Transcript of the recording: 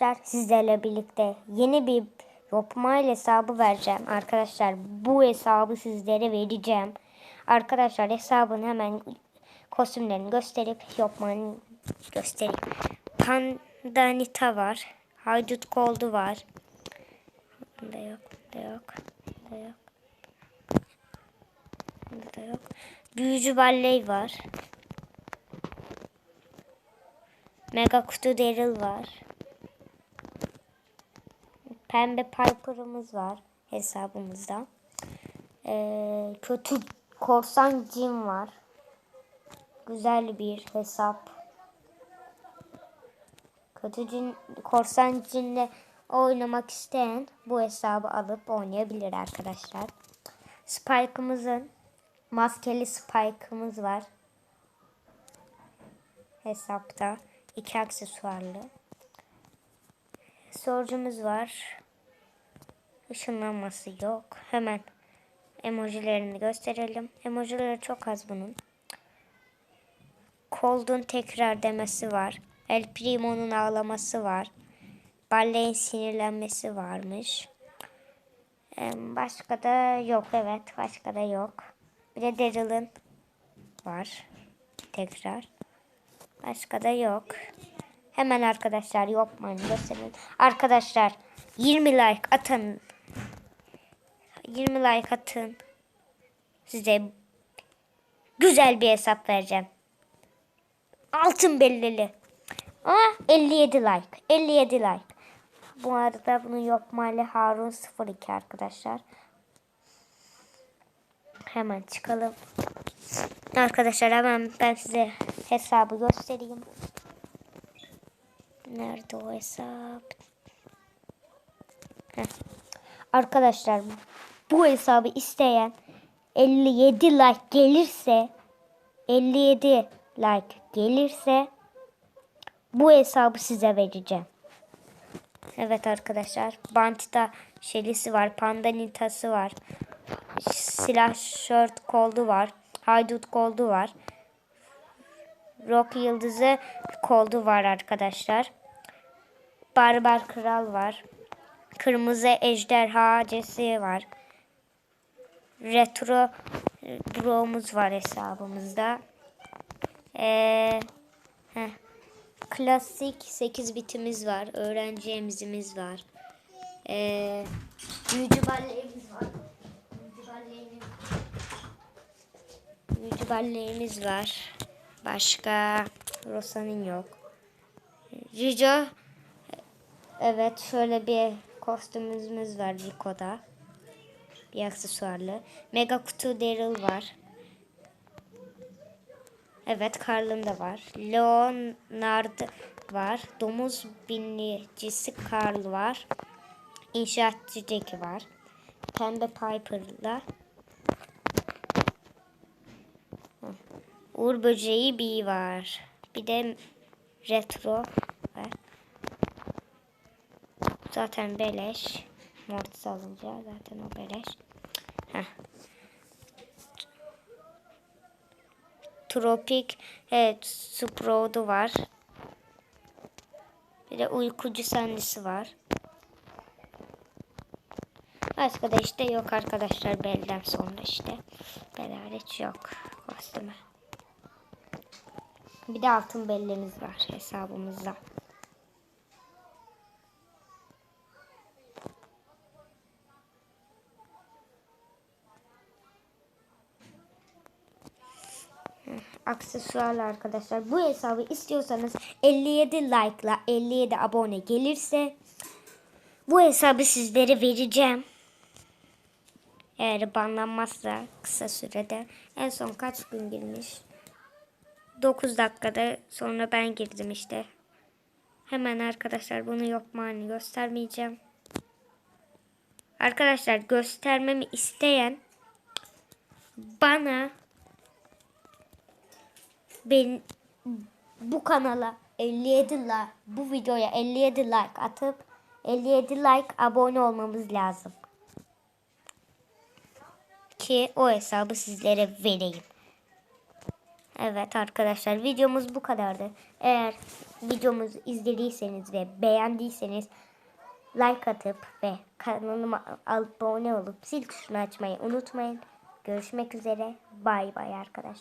Arkadaşlar sizlerle birlikte yeni bir Yopmail hesabı vereceğim. Arkadaşlar bu hesabı sizlere vereceğim. Arkadaşlar hesabın hemen kostümlerini gösterip Yopmail'i göstereyim. Pandanita var. Haydut Koldu var. Bunda yok. Bunda yok. Bunda yok. Bunda da yok. Büyücü Balley var. Mega Kutu Daryl var. Pembe Piper'ımız var hesabımızda. Ee, kötü korsan cin var. Güzel bir hesap. Kötü cin, korsan cinle oynamak isteyen bu hesabı alıp oynayabilir arkadaşlar. Spike'ımızın maskeli Spike'ımız var. Hesapta. iki aksesuarlı. Sorucumuz var. Işınlanması yok. Hemen emojilerini gösterelim. Emojileri çok az bunun. Cold'un tekrar demesi var. El Primo'nun ağlaması var. Balle'in sinirlenmesi varmış. Başka da yok evet. Başka da yok. Bir de Daryl'ın var. Tekrar. Başka da yok. Hemen arkadaşlar yapmayın gösterin. Arkadaşlar 20 like atın. 20 like atın. Size güzel bir hesap vereceğim. Altın bellili. Aa 57 like. 57 like. Bu arada bunun yapmalı Harun 02 arkadaşlar. Hemen çıkalım. Arkadaşlar hemen ben size hesabı göstereyim. Nerede o hesap? Heh. Arkadaşlar bu hesabı isteyen 57 like gelirse 57 like gelirse bu hesabı size vereceğim. Evet arkadaşlar. Bantita şelisi var. Pandanitası var. Silah şort koldu var. Haydut koldu var. Rock yıldızı koldu var arkadaşlar. Barbar kral var. Kırmızı ejderha cesi var. Retro e, bro'muz var hesabımızda. Ee. Klasik 8 bitimiz var. Öğrenci emzimiz var. Ee, büyücü balleğimiz var. Büyücü büyücü balleğimiz var. Başka Rosa'nın yok. Rico Evet şöyle bir kostümümüz var Rico'da. Bir aksesuarlı. Mega kutu Daryl var. Evet Carl'ın da var. Leonard var. Domuz binicisi Carl var. İnşaatçı Jackie var. Pembe Piper'la. Uğur böceği B var. Bir de retro var. Zaten beleş. Mortis alınca zaten o beleş. Heh. Tropik evet Sprout'u var. Bir de uykucu sendisi var. Başka da işte yok arkadaşlar belden sonra işte. Bel hariç yok kostümü. Bir de altın bellimiz var hesabımızda. Aksesuarlı arkadaşlar. Bu hesabı istiyorsanız 57 like'la 57 abone gelirse bu hesabı sizlere vereceğim. Eğer banlanmazsa kısa sürede. En son kaç gün girmiş? 9 dakikada sonra ben girdim işte. Hemen arkadaşlar bunu yokmani göstermeyeceğim. Arkadaşlar göstermemi isteyen bana ben bu kanala 57 like bu videoya 57 like atıp 57 like abone olmamız lazım. Ki o hesabı sizlere vereyim. Evet arkadaşlar videomuz bu kadardı. Eğer videomuzu izlediyseniz ve beğendiyseniz like atıp ve kanalıma abone olup zil tuşunu açmayı unutmayın. Görüşmek üzere. Bay bay arkadaşlar.